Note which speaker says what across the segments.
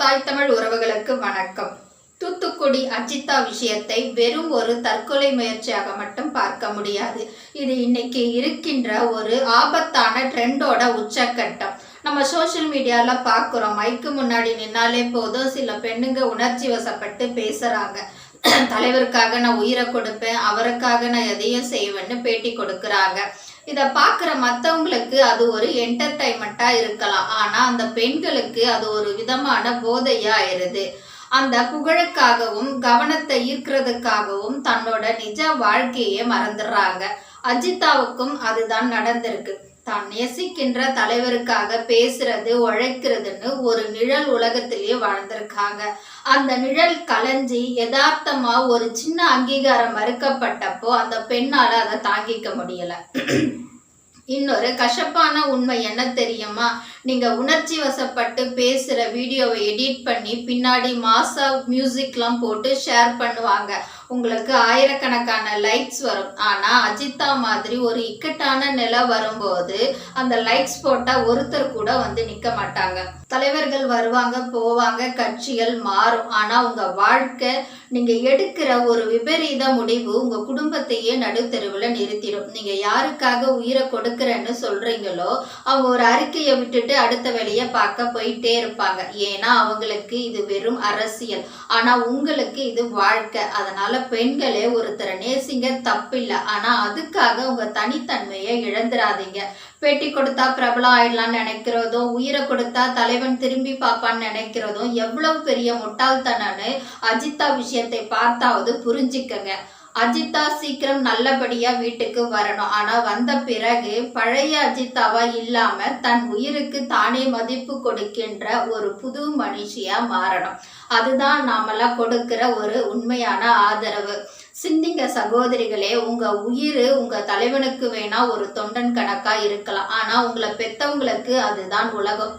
Speaker 1: தாய் தமிழ் உறவுகளுக்கு வணக்கம். தூத்துக்குடி அஜிதா விஷயத்தை வெறும் ஒரு தற்கொலை முயற்சியாக மட்டும் பார்க்க முடியாது. இது இன்னைக்கு இருக்கின்ற ஒரு ஆபத்தான ட்ரெண்டோட உச்சக்கட்டம். நம்ம சோசியல் மீடியாவில் பார்க்குறோம். மைக்கு முன்னாடி நின்னாலே போதும். சில பெண்ணுங்க உணர்ச்சி வசப்பட்டு பேசுகிறாங்க தலைவருக்காக நான் உயிரை கொடுப்பேன். அவருக்காக நான் எதையும் செய்வேன்னு பேட்டி கொடுக்குறாங்க. இதை பார்க்குற மற்றவங்களுக்கு அது ஒரு என்டர்டைன்மெண்ட்டாக இருக்கலாம். ஆனால் அந்த பெண்களுக்கு அது ஒரு விதமான போதையாக ஆயிடுது அந்த புகழுக்காகவும் கவனத்தை ஈர்க்கிறதுக்காகவும் தன்னோட நிஜ வாழ்க்கையே மறந்துடுறாங்க. அஜிதாவுக்கும் அதுதான் நடந்திருக்கு. தான் நேசிக்கின்ற தலைவருக்காக பேசுறது உழைக்கிறதுன்னு ஒரு நிழல் உலகத்திலேயே வாழ்ந்திருக்காங்க. அந்த நிழல் கலைஞ்சி யதார்த்தமா ஒரு சின்ன அங்கீகாரம் மறுக்கப்பட்டப்போ அந்த பெண்ணால அதை தாங்கிக்க முடியல. இன்னொரு கசப்பான உண்மை என்ன தெரியுமா? நீங்கள் உணர்ச்சி வசப்பட்டு பேசுகிற வீடியோவை எடிட் பண்ணி பின்னாடி மாசா மியூசிக்லாம் போட்டு ஷேர் பண்ணுவாங்க. உங்களுக்கு ஆயிரக்கணக்கான லைக்ஸ் வரும். ஆனால் அஜித்தா மாதிரி ஒரு இக்கட்டான நிலை வரும்போது அந்த லைக்ஸ் போட்டால் ஒருத்தர் கூட வந்து நிற்க மாட்டாங்க. தலைவர்கள் வருவாங்க போவாங்க கட்சிகள் மாறும். ஆனால் உங்கள் வாழ்க்கை நீங்கள் எடுக்கிற ஒரு விபரீத முடிவு உங்கள் குடும்பத்தையே நடுத்தெருவில் நிறுத்திடும். நீங்கள் யாருக்காக உயிரை கொடுக்குறேன்னு சொல்கிறீங்களோ அவங்க ஒரு அறிக்கையை விட்டுட்டு அடுத்த வேலையை பார்க்க போயிட்டே இருப்பாங்க. ஏன்னா அவங்களுக்கு இது வெறும் அரசியல். ஆனா உங்களுக்கு இது வாழ்க்கை. அதனால பெண்களே ஒருத்தரை நேசிங்க தப்பில்லை. ஆனா அதுக்காக உங்க தனித்தன்மையை இழந்துடாதீங்க பெட்டி கொடுத்தா பிரபலம் ஆயிடலாம்னு நினைக்கிறதும் உயிரை கொடுத்தா தலைவன் திரும்பி பார்ப்பான்னு நினைக்கிறதும் எவ்வளவு பெரிய முட்டாள்தனன்னு அஜிதா விஷயத்தை பார்த்தாவது புரிஞ்சுக்கங்க. அஜிதா சீக்கிரம் நல்லபடியா வீட்டுக்கு வரணும். ஆனா வந்த பிறகு பழைய அஜிதாவா இல்லாம தன் உயிருக்கு தானே மதிப்பு கொடுக்கின்ற ஒரு புது மனுஷியா மாறணும். அதுதான் நாமெல்லாம் கொடுக்கிற ஒரு உண்மையான ஆதரவு. சிந்திங்க சகோதரிகளே உங்க உயிர் உங்க தலைவனுக்கு வேணா ஒரு தொண்டன் கணக்கா இருக்கலாம். ஆனா உங்களை பெத்தவங்களுக்கு அதுதான் உலகம்.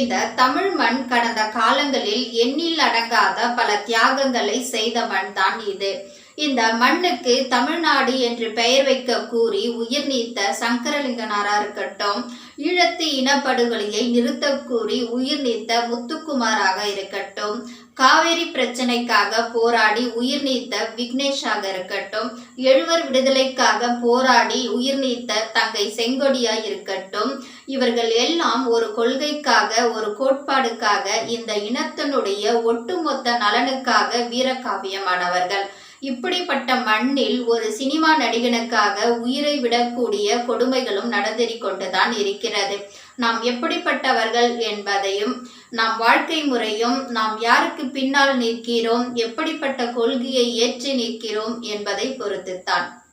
Speaker 1: இந்த தமிழ் மண் கடந்த காலங்களில் எண்ணில் அடங்காத பல தியாகங்களை செய்த மண் தான் இது. இந்த மண்ணுக்கு தமிழ்நாடு என்று பெயர் வைக்க கூறி உயிர் நீத்த சங்கரலிங்கனாரா இருக்கட்டும் ஈழத்து இனப்படுகொலையை நிறுத்த கூறி உயிர் நீத்த முத்துக்குமாராக இருக்கட்டும் காவேரி பிரச்சனைக்காக போராடி உயிர் நீத்த விக்னேஷாக இருக்கட்டும் எழுவர் விடுதலைக்காக போராடி உயிர் நீத்த தங்கை செங்கொடியா இருக்கட்டும் இவர்கள் எல்லாம் ஒரு கொள்கைக்காக ஒரு கோட்பாடுக்காக இந்த இனத்தினுடைய ஒட்டுமொத்த நலனுக்காக வீரகாவியமானவர்கள். இப்படிப்பட்ட மண்ணில் ஒரு சினிமா நடிகனுக்காக உயிரை விடக்கூடிய கொடுமைகளும் நடந்தேறி கொண்டுதான் இருக்கிறது. நாம் எப்படிப்பட்டவர்கள் என்பதையும் நாம் வாழ்க்கை முறையும் நாம் யாருக்கு பின்னால் நிற்கிறோம் எப்படிப்பட்ட கொள்கையை ஏற்றி நிற்கிறோம் என்பதை பொறுத்துத்தான்.